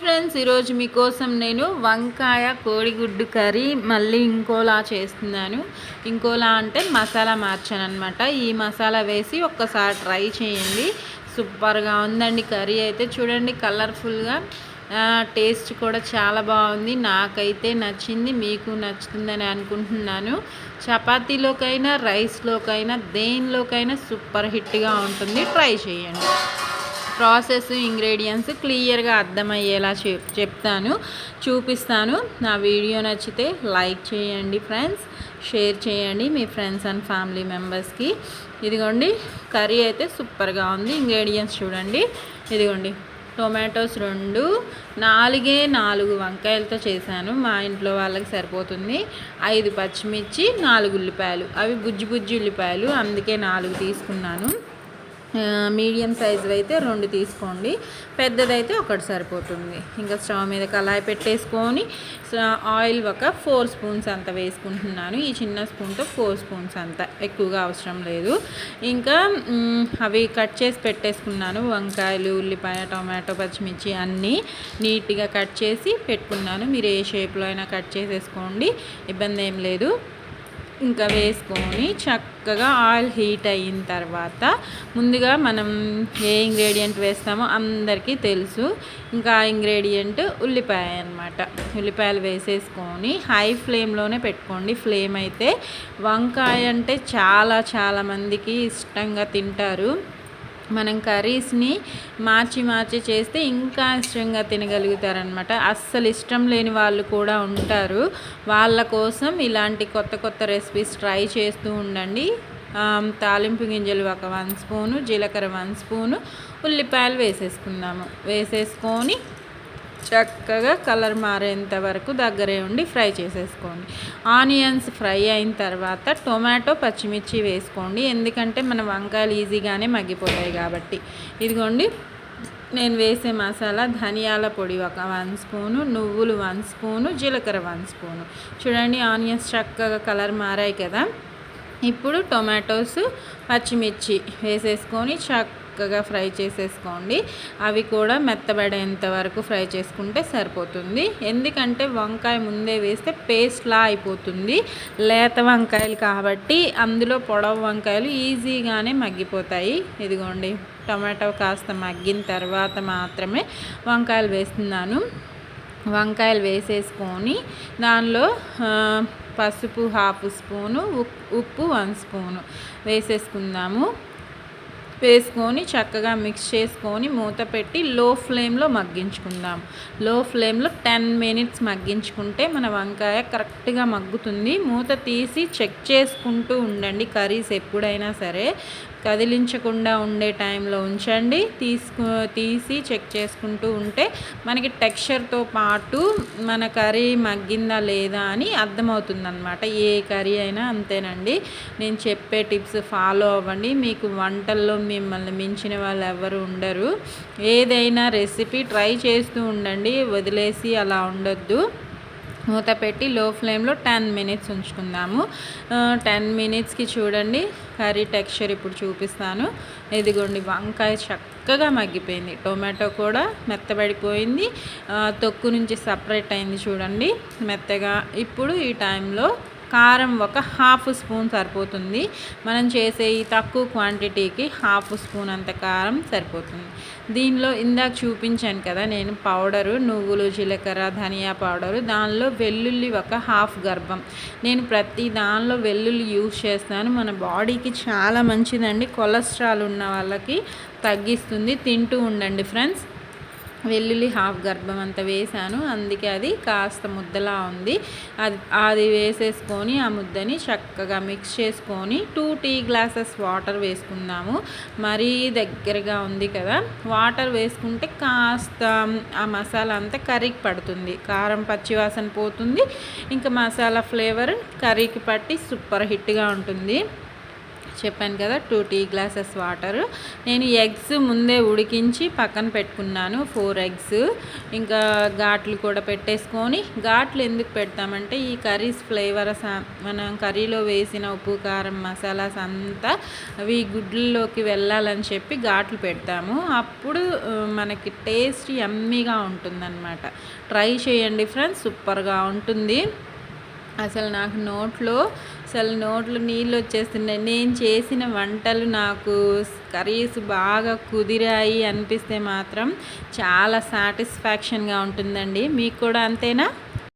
Friends ఈరోజు మీకోసం నేను వంకాయ కోడిగుడ్డు కర్రీ మళ్ళీ ఇంకోలా చేస్తున్నాను. ఇంకోలా అంటే మసాలా మార్చాను అనమాట ఈ మసాలా వేసి ఒక్కసారి ట్రై చేయండి. సూపర్గా ఉందండి కర్రీ అయితే. చూడండి కలర్ఫుల్గా టేస్ట్ కూడా చాలా బాగుంది. నాకైతే నచ్చింది మీకు నచ్చుతుందని అనుకుంటున్నాను. చపాతీలోకైనా రైస్లోకైనా దేనిలోకైనా సూపర్ హిట్గా ఉంటుంది. ట్రై చేయండి. ప్రాసెస్ ఇంగ్రీడియంట్స్ క్లియర్గా అర్థమయ్యేలా చెప్తాను చూపిస్తాను. నా వీడియో నచ్చితే లైక్ చేయండి ఫ్రెండ్స్ షేర్ చేయండి మీ ఫ్రెండ్స్ అండ్ ఫ్యామిలీ మెంబర్స్కి. ఇదిగోండి కర్రీ అయితే సూపర్గా ఉంది. ఇంగ్రీడియంట్స్ చూడండి. ఇదిగోండి టొమాటోస్ రెండు నాలుగే నాలుగు వంకాయలతో చేశాను. మా ఇంట్లో వాళ్ళకి సరిపోతుంది. ఐదు పచ్చిమిర్చి నాలుగు ఉల్లిపాయలు. అవి బుజ్జి బుజ్జి ఉల్లిపాయలు అందుకే నాలుగు తీసుకున్నాను. మీడియం సైజు అయితే రెండు తీసుకోండి. పెద్దదైతే ఒకటి సరిపోతుంది. ఇంకా స్టవ్ మీద కళాయి పెట్టేసుకొని ఆయిల్ ఒక ఫోర్ స్పూన్స్ అంత వేసుకుంటున్నాను. ఈ చిన్న స్పూన్తో ఫోర్ స్పూన్స్ అంత ఎక్కువగా అవసరం లేదు. ఇంకా అవి కట్ చేసి పెట్టేసుకున్నాను. వంకాయలు ఉల్లిపాయ టొమాటో పచ్చిమిర్చి అన్నీ నీట్గా కట్ చేసి పెట్టుకున్నాను. మీరు ఏ షేప్లో అయినా కట్ చేసేసుకోండి. ఇబ్బంది ఏం లేదు. ఇంకా వేసుకొని చక్కగా ఆయిల్ హీట్ అయిన తర్వాత ముందుగా మనం ఏ ఇంగ్రీడియంట్ వేస్తామో అందరికీ తెలుసు. ఇంకా ఆ ఇంగ్రీడియంట్ ఉల్లిపాయ అనమాట ఉల్లిపాయలు వేసేసుకొని హై ఫ్లేమ్లోనే పెట్టుకోండి. ఫ్లేమ్ అయితే వంకాయ అంటే చాలా చాలా మందికి ఇష్టంగా తింటారు. మనం కర్రీస్ని మార్చి మార్చి చేస్తే ఇంకా ఇష్టంగా తినగలుగుతారనమాట అస్సలు ఇష్టం లేని వాళ్ళు కూడా ఉంటారు. వాళ్ళ కోసం ఇలాంటి కొత్త కొత్త రెసిపీస్ ట్రై చేస్తూ ఉండండి. తాలింపు గింజలు ఒక వన్ స్పూను జీలకర్ర వన్ స్పూను ఉల్లిపాయలు వేసేసుకుందాము. వేసేసుకొని చక్కగా కలర్ మారేంత వరకు దగ్గరే ఉండి ఫ్రై చేసేసుకోండి. ఆనియన్స్ ఫ్రై అయిన తర్వాత టొమాటో పచ్చిమిర్చి వేసుకోండి. ఎందుకంటే మన వంకాయలు ఈజీగానే మగ్గిపోతాయి కాబట్టి. ఇదిగోండి నేను వేసే మసాలా ధనియాల పొడి ఒక వన్ స్పూను నువ్వులు వన్ స్పూను జీలకర్ర వన్ స్పూను. చూడండి ఆనియన్స్ చక్కగా కలర్ మారాయి కదా. ఇప్పుడు టొమాటోస్ పచ్చిమిర్చి వేసేసుకొని చక్క చక్కగా ఫ్రై చేసేసుకోండి. అవి కూడా మెత్తబడేంత వరకు ఫ్రై చేసుకుంటే సరిపోతుంది. ఎందుకంటే వంకాయ ముందే వేస్తే పేస్ట్లా అయిపోతుంది. లేత వంకాయలు కాబట్టి అందులో పొడవు వంకాయలు ఈజీగానే మగ్గిపోతాయి. ఇదిగోండి టమాటో కాస్త మగ్గిన తర్వాత మాత్రమే వంకాయలు వేస్తున్నాను. వంకాయలు వేసేసుకొని దానిలో పసుపు హాఫ్ స్పూను ఉప్పు వన్ స్పూను వేసేసుకుందాము. వేసుకొని చక్కగా మిక్స్ చేసుకొని మూత పెట్టి లో ఫ్లేమ్లో మగ్గించుకుందాం. లో ఫ్లేమ్లో టెన్ మినిట్స్ మగ్గించుకుంటే మన వంకాయ కరెక్ట్గా మగ్గుతుంది. మూత తీసి చెక్ చేసుకుంటూ ఉండండి కర్రీస్ ఎప్పుడైనా సరే. కదిలించకుండా ఉండే టైంలో ఉంచండి. తీసుకు తీసి చెక్ చేసుకుంటూ ఉంటే మనకి టెక్స్చర్తో పాటు మన కర్రీ మగ్గిందా లేదా అని అర్థమవుతుందనమాట ఏ కర్రీ అయినా అంతేనండి. నేను చెప్పే టిప్స్ ఫాలో అవ్వండి. మీకు వంటల్లో మిమ్మల్ని మించిన వాళ్ళు ఎవరు ఉండరు. ఏదైనా రెసిపీ ట్రై చేస్తూ ఉండండి వదిలేసి అలా ఉండొద్దు. మూత పెట్టి లో ఫ్లేమ్లో టెన్ మినిట్స్ ఉంచుకుందాము. టెన్ మినిట్స్కి చూడండి కర్రీ టెక్స్చర్ ఇప్పుడు చూపిస్తాను. ఇదిగోండి వంకాయ చక్కగా మగ్గిపోయింది. టొమాటో కూడా మెత్తబడిపోయింది. తొక్కు నుంచి సపరేట్ అయింది చూడండి మెత్తగా. ఇప్పుడు ఈ టైంలో కారం ఒక హాఫ్ స్పూన్ సరిపోతుంది. మనం చేసే ఈ తక్కువ క్వాంటిటీకి హాఫ్ స్పూన్ అంత కారం సరిపోతుంది. దీనిలో ఇందాక చూపించాను కదా నేను పౌడరు నువ్వులు జీలకర్ర ధనియా పౌడరు దానిలో వెల్లుల్లి ఒక హాఫ్ గర్భం. నేను ప్రతి దానిలో వెల్లుల్లి యూజ్ చేస్తాను. మన బాడీకి చాలా మంచిదండి. కొలెస్ట్రాల్ ఉన్న వాళ్ళకి తగ్గిస్తుంది. తింటూ ఉండండి ఫ్రెండ్స్. వెల్లుల్లి హాఫ్ గర్భం అంతా వేసాను అందుకే అది కాస్త ముద్దలా ఉంది. అది అది వేసేసుకొని ఆ ముద్దని చక్కగా మిక్స్ చేసుకొని టూ టీ గ్లాసెస్ వాటర్ వేసుకుందాము. మరీ దగ్గరగా ఉంది కదా. వాటర్ వేసుకుంటే కాస్త ఆ మసాలా అంతా కర్రీకి పడుతుంది. కారం పచ్చివాసన పోతుంది. ఇంకా మసాలా ఫ్లేవర్ కర్రీకి పట్టి సూపర్ హిట్గా ఉంటుంది. చెప్పాను కదా టూ టీ గ్లాసెస్ వాటర్ నేను ఎగ్స్ ముందే ఉడికించి పక్కన పెట్టుకున్నాను ఫోర్ ఎగ్స్ ఇంకా ఘాట్లు కూడా పెట్టేసుకొని ఘాట్లు ఎందుకు పెడతామంటే ఈ కర్రీస్ ఫ్లేవర్స్ మనం కర్రీలో వేసిన ఉప్పు కారం మసాలాస్ అంతా అవి గుడ్లలోకి వెళ్ళాలని చెప్పి ఘాట్లు పెడతాము. అప్పుడు మనకి టేస్ట్ ఎమ్మీగా ఉంటుందన్నమాట. ట్రై చేయండి ఫ్రెండ్స్ సూపర్గా ఉంటుంది. అసలు నాకు నోట్లో అసలు నోట్లో నీళ్ళు వచ్చేస్తున్నాయి. నేను చేసిన వంటలు నాకు కర్రీస్ బాగా కుదిరాయి అనిపిస్తే మాత్రం చాలా సాటిస్ఫాక్షన్గా ఉంటుందండి. మీకు కూడా అంతేనా?